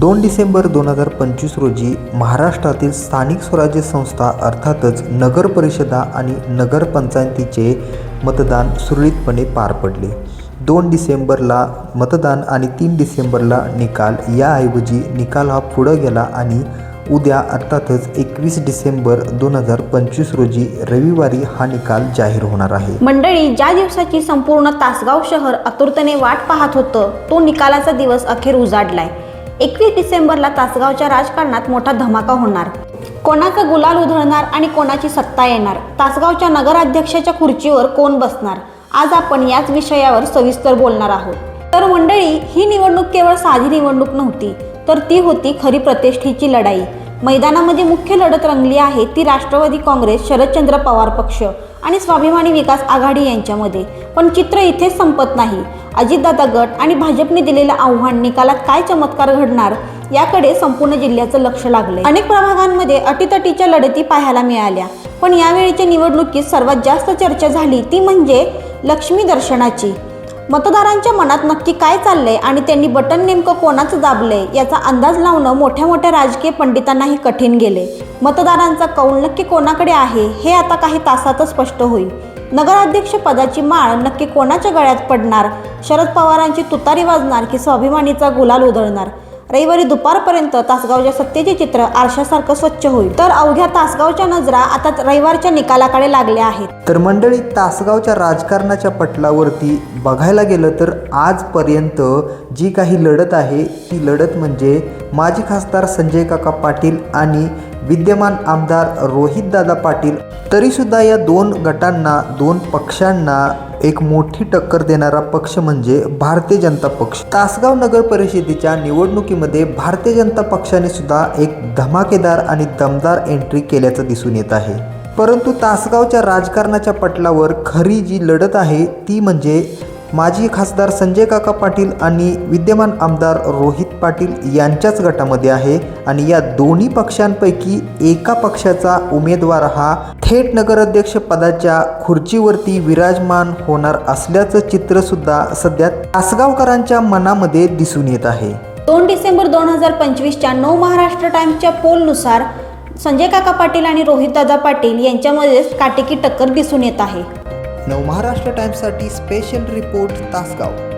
दोन डिसेंबर दोन हजार पंचवीस रोजी महाराष्ट्रातील स्थानिक स्वराज्य संस्था अर्थातच नगर परिषदा आणि नगरपंचायतीचे मतदान सुरळीतपणे पार पडले. दोन डिसेंबरला मतदान आणि तीन डिसेंबरला निकाल याऐवजी निकाल हा पुढं गेला आणि उद्या अर्थातच एकवीस डिसेंबर दोन हजार पंचवीस रोजी रविवारी हा निकाल जाहीर होणार आहे. मंडळी ज्या दिवसाची संपूर्ण तासगाव शहर आतुरतेने वाट पाहत होतं तो निकालाचा दिवस अखेर उजाडलाय. एकवीस डिसेंबरला तासगावच्या राजकारणात मोठा धमाका होणार. कोणाचा गुलाल उधळणार आणि कोणाची सत्ता येणार? तासगावच्या नगराध्यक्षाच्या खुर्चीवर कोण बसणार? आज आपण याच विषयावर सविस्तर बोलणार आहोत. तर मंडळी ही निवडणूक केवळ साधी निवडणूक नव्हती तर ती होती खरी प्रतिष्ठेची लढाई. मैदानामध्ये मुख्य लढत रंगली आहे. ती राष्ट्रवादी काँग्रेस शरदचंद्र पवार पक्ष आणि स्वाभिमानी विकास आघाडी यांच्यामध्ये. पण चित्र इथेच संपत नाही. अजितदादा गट आणि भाजपने दिलेलं आव्हान निकालात काय चमत्कार घडणार याकडे संपूर्ण जिल्ह्याचं लक्ष लागले अनेक प्रभागांमध्ये अटीतटीच्या लढती पाहायला मिळाल्या. पण यावेळीच्या निवडणुकीत सर्वात जास्त चर्चा झाली ती म्हणजे लक्ष्मी दर्शनाची. मतदारांच्या मनात नक्की काय चाललंय आणि त्यांनी बटन नेमकं कोणाचं दाबलंय याचा अंदाज लावणं मोठ्या मोठ्या राजकीय पंडितांनाही कठीण गेले. मतदारांचा कौल नक्की कोणाकडे आहे हे आता काही तासातच स्पष्ट होईल. नगराध्यक्ष पदाची माळ नक्की कोणाच्या गळ्यात पडणार? शरद पवारांची तुतारी वाजणार की स्वाभिमानीचा गुलाल उधळणार? रविवारी दुपारपर्यंत तासगावच्या सत्तेचे चित्र आरशासारखं स्वच्छ होईल. तर अवघ्या तासगावच्या नजरा आता रविवारच्या निकालाकडे लागल्या आहेत. तर मंडळी तासगावच्या राजकारणाच्या पटलावरती बघायला गेलं तर आजपर्यंत जी काही लढत आहे ती लढत म्हणजे माजी खासदार संजय काका पाटील आणि विद्यमान आमदार रोहितदादा पाटील. तरीसुद्धा या दोन गटांना दोन पक्षांना एक मोठी टक्कर देणारा पक्ष म्हणजे भारतीय जनता पक्ष. तासगाव नगर परिषदेच्या निवडणुकीमध्ये भारतीय जनता पक्षाने सुद्धा एक धमाकेदार आणि दमदार एंट्री केल्याचं दिसून येत आहे. परंतु तासगावच्या राजकारणाच्या पटलावर खरी जी लढत आहे ती म्हणजे माजी खासदार संजय काका पाटील आणि विद्यमान आमदार रोहित पाटील यांच्याच गटामध्ये आहे आणि या दोन्ही पक्षांपैकी एका पक्षाचा उमेदवार हा थेट नगराध्यक्ष पदाच्या खुर्चीवरती विराजमान होणार असल्याचं चित्रसुद्धा सध्या तासगावकरांच्या मनामध्ये दिसून येत आहे. दोन डिसेंबर दोन हजार पंचवीसच्या नऊ महाराष्ट्र टाइम्सच्या पोलनुसार संजय काका पाटील आणि रोहितदादा पाटील यांच्यामध्येच काटेकी टक्कर दिसून येत आहे. नवमहाराष्ट्र टाइम्ससाठी स्पेशल रिपोर्ट तासगाव.